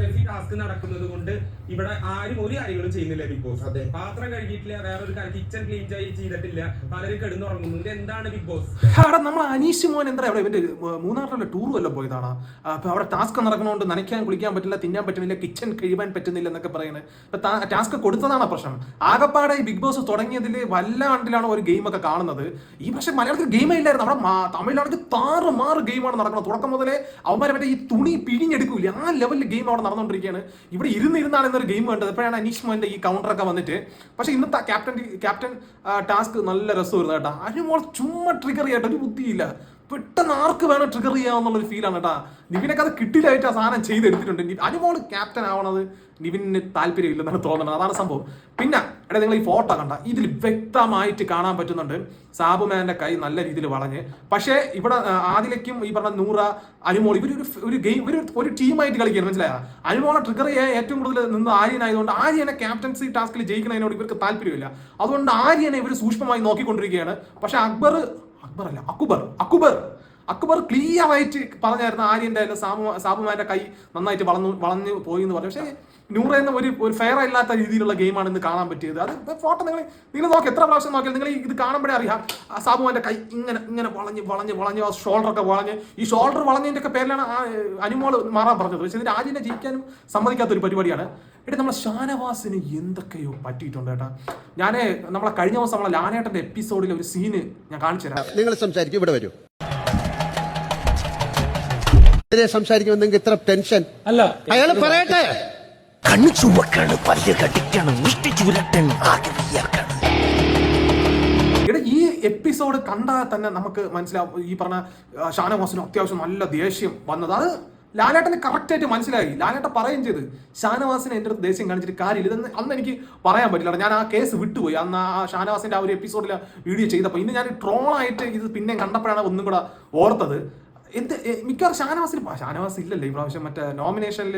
Captaincy task നടക്കുന്നത് കൊണ്ട് ഇവിടെ ആരും ഒരു കാര്യങ്ങളും ചെയ്യുന്നില്ല ബിഗ് ബോസ് അതെ. പാത്രം കഴുകിയിട്ടില്ല വേറൊരു കാര്യം കിച്ചൺ ക്ലീൻ ചെയ്തിട്ടില്ല. പലരും കിടന്നുറങ്ങുന്നു. ഇത് എന്താണ് ബിഗ് ബോസ് അവിടെ നമ്മൾ അനീഷ് മോൻ എന്താ ഇവിടെ ഇവന്റെ മൂന്നാറിലുള്ള ടൂർ വല്ലതും പോയതാണ്? അപ്പൊ അവിടെ ടാസ്ക് നടക്കണോണ്ട് നനയ്ക്കാൻ കുളിക്കാൻ പറ്റില്ല തിന്നാൻ പറ്റുന്നില്ല കിച്ചൺ കഴിയാൻ പറ്റുന്നില്ല എന്നൊക്കെ പറയുന്നത് ഇപ്പൊ ടാസ്ക് കൊടുത്തതാണ് പ്രശ്നം? ആകപ്പാടെ ബിഗ് ബോസ് തുടങ്ങിയതിൽ വല്ലാണ്ടിലാണ് ഒരു ഗെയിം ഒക്കെ കാണുന്നത്? ഈ പക്ഷേ മലയാളത്തിൽ ഗെയിമേ ഇല്ലായിരുന്നു. അവിടെ തമിഴിലാണെങ്കിൽ താറ് മാറ് ഗെയിമാണ് നടക്കുന്നത്. തുടക്കം മുതലേ അവന്മാരെ മറ്റേ ഈ തുണി പിഴിഞ്ഞെടുക്കൂല ആ ലെവലിൽ ഗെയിം അവിടെ നടന്നുകൊണ്ടിരിക്കുകയാണ് ഇവിടെ ഇരുന്നിരുന്നാണ് എന്നൊരു ഗെയിം കണ്ടത്. എപ്പോഴാണ് അനീഷ് മോന്റെ ഈ കൗണ്ടറൊക്കെ വന്നിട്ട്. പക്ഷേ ഇന്നത്തെ ക്യാപ്റ്റൻ ക്യാപ്റ്റൻ ടാസ്ക് നല്ല രസമായിരുന്നു കേട്ടോ. അനുമോൾ ചുമ്മാ ട്രിഗർ ചെയ്യട്ടെ ഒരു ബുദ്ധിയില്ല. പെട്ടെന്ന് ആർക്ക് വേണം ട്രിഗർ ചെയ്യാമെന്നുള്ളൊരു ഫീലാണ് കേട്ടാ നിവിനൊക്കെ അത് കിട്ടില്ലായിട്ട് ആ സാധനം ചെയ്തെടുത്തിട്ടുണ്ട്. അനുമോൾ ക്യാപ്റ്റൻ ആവണത് നിവിന് താല്പര്യമില്ലെന്നാണ് തോന്നുന്നത്. അതാണ് സംഭവം. പിന്നെ എടാ നിങ്ങൾ ഈ ഫോട്ടോ കണ്ട ഇതിൽ വ്യക്തമായിട്ട് കാണാൻ പറ്റുന്നുണ്ട് സാബുമാന്റെ കൈ നല്ല രീതിയിൽ വളഞ്ഞ്. പക്ഷേ ഇവിടെ ആദിലേക്കും ഈ പറഞ്ഞ നൂറ അനുമോൾ ഇവർ ഒരു ഒരു ഗെയിം ഇവർ ഒരു ടീമായിട്ട് കളിക്കുകയാണ് മനസ്സിലായ? അനുമോളെ ട്രിഗർ ചെയ്യാൻ ഏറ്റവും കൂടുതൽ നിന്ന് ആര്യനായതുകൊണ്ട് ആര്യനെ ക്യാപ്റ്റൻസി ടാസ്കിൽ ജയിക്കുന്നതിനോട് ഇവർക്ക് താല്പര്യമില്ല. അതുകൊണ്ട് ആര്യനെ ഇവർ സൂക്ഷ്മമായി നോക്കിക്കൊണ്ടിരിക്കുകയാണ്. പക്ഷേ അക്ബർ അക്ബർ അല്ല അക്ബർ അക്ബർ അക്ബർ ക്ലിയർ ആയിട്ട് പറഞ്ഞായിരുന്നു ആര്യന്റെ അല്ല സാബു സാബുമാന്റെ കൈ നന്നായിട്ട് വളർന്നു വളഞ്ഞു പോയി എന്ന് പറഞ്ഞു. പക്ഷേ നൂറ് എന്ന ഒരു ഒരു ഫെയർ ഇല്ലാത്ത രീതിയിലുള്ള ഗെയിമാണ് ഇന്ന് കാണാൻ പറ്റിയത്. അത് ഫോട്ടോ നിങ്ങൾ നിങ്ങൾ നോക്കി എത്ര പ്രാവശ്യം നോക്കിയാൽ നിങ്ങൾ ഇത് കാണുമ്പോഴേ അറിയാം. സാബുമാന്റെ കൈ ഇങ്ങനെ ഇങ്ങനെ വളഞ്ഞ് വളഞ്ഞ് വളഞ്ഞ് ആ ഷോൾഡർ ഒക്കെ വളഞ്ഞ്. ഈ ഷോൾഡർ വളഞ്ഞതിന്റെ ഒക്കെ പേരിലാണ് ആ അനുമോൾ മാറാൻ പറഞ്ഞത്. പക്ഷേ ഇതിന് ആദ്യം ജയിക്കാനും സമ്മതിക്കാത്ത ഒരു പരിപാടിയാണ്. എടി നമ്മളെ ഷാനവാസിന് എന്തൊക്കെയോ പറ്റിയിട്ടുണ്ട് കേട്ടാ. ഞാൻ നമ്മളെ കഴിഞ്ഞ ദിവസം നമ്മളെ ലാനേട്ടന്റെ എപ്പിസോഡിലെ ഒരു സീന് ഞാൻ കാണിച്ചു തരാം. നിങ്ങൾ സംസാരിക്കും ഇവിടെ വരൂ. സംസാരിക്കുമ്പോൾ നിങ്ങൾക്ക് ഇത്ര ടെൻഷൻ അല്ല. അയാൾ പറയട്ടെ. കണ്ണു ചുവക്കാണ് പല്ല് കടിക്കണം മുഷ്ടി ചുരുട്ടാണ് ഈ എപ്പിസോഡ് കണ്ടാൽ തന്നെ നമുക്ക് മനസ്സിലാവും. ഈ പറഞ്ഞ ഷാനവാസിന് അത്യാവശ്യം നല്ല ദേഷ്യം വന്നത്. അത് ലാലേട്ടന് കറക്റ്റ് ആയിട്ട് മനസ്സിലായി. ലാലേട്ട പറയുകയും ചെയ്ത് ഷാനവാസിനെ എന്റെ അടുത്ത് ദേഷ്യം കാണിച്ചിട്ട് കാര്യമില്ല. ഇതെന്ന് അന്ന് എനിക്ക് പറയാൻ പറ്റില്ല ഞാൻ ആ കേസ് വിട്ടുപോയി. അന്ന് ആ ഷാനവാസിന്റെ ആ ഒരു എപ്പിസോഡിൽ വീഡിയോ ചെയ്തപ്പോൾ ഇന്ന് ഞാൻ ട്രോളായിട്ട് ഇത് പിന്നെ കണ്ടപ്പോഴാണ് ഒന്നും കൂടെ ഓർത്തത്. എന്ത് മിക്കവാറും ഷാനവാസിൽ ഷാനവാസ് ഇല്ലല്ലോ ഈ പ്രാവശ്യം മറ്റേ നോമിനേഷനിൽ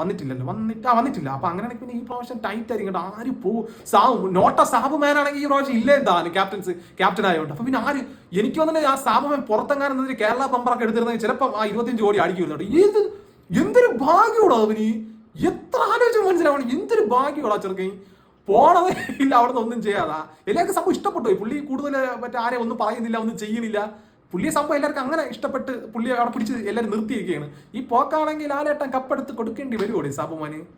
വന്നിട്ടില്ലല്ലോ. വന്നിട്ട് ആ വന്നിട്ടില്ല. അപ്പൊ അങ്ങനെയാണെങ്കിൽ പിന്നെ ഈ പ്രാവശ്യം ടൈറ്റ് ആയിരിക്കും ആര് പോകും സാബു നോട്ട സാബു ഈ പ്രാവശ്യം ഇല്ലേ എന്താണ് ക്യാപ്റ്റൻസ് ക്യാപ്റ്റൻ ആയതുകൊണ്ട് അപ്പൊ പിന്നെ ആര് എനിക്ക് വന്നിട്ട് ആ സാബു മാൻ പുറത്തെങ്ങാനും കേരള പമ്പറൊക്കെ എടുത്തിരുന്നെങ്കിൽ ചിലപ്പോൾ ആ ഇരുപത്തിയഞ്ച് കോടി അടിക്കുന്നുണ്ട് ഏത് എന്തൊരു ഭാഗ്യോടോ അവന് എത്ര ആലോചിച്ച് മനസ്സിലാവണം. എന്തൊരു ഭാഗ്യമുള്ള ചെറുക്കൻ? പോണത് ഇല്ല അവിടെ നിന്ന് ഒന്നും ചെയ്യാതാ. എല്ലാവർക്കും സംഭവം ഇഷ്ടപ്പെട്ടു പുള്ളി കൂടുതൽ മറ്റേ ആരെ ഒന്നും പറയുന്നില്ല ഒന്നും ചെയ്യുന്നില്ല. പുള്ളിയെ സംഭവം എല്ലാവർക്കും അങ്ങനെ ഇഷ്ടപ്പെട്ട് പുള്ളിയെ അവിടെ പിടിച്ച് എല്ലാവരും നിർത്തിയിരിക്കുകയാണ്. ഈ പോക്കാണെങ്കിൽ ലാലേട്ടൻ കപ്പെടുത്ത് കൊടുക്കേണ്ടി വരുമോ സാബുമാന്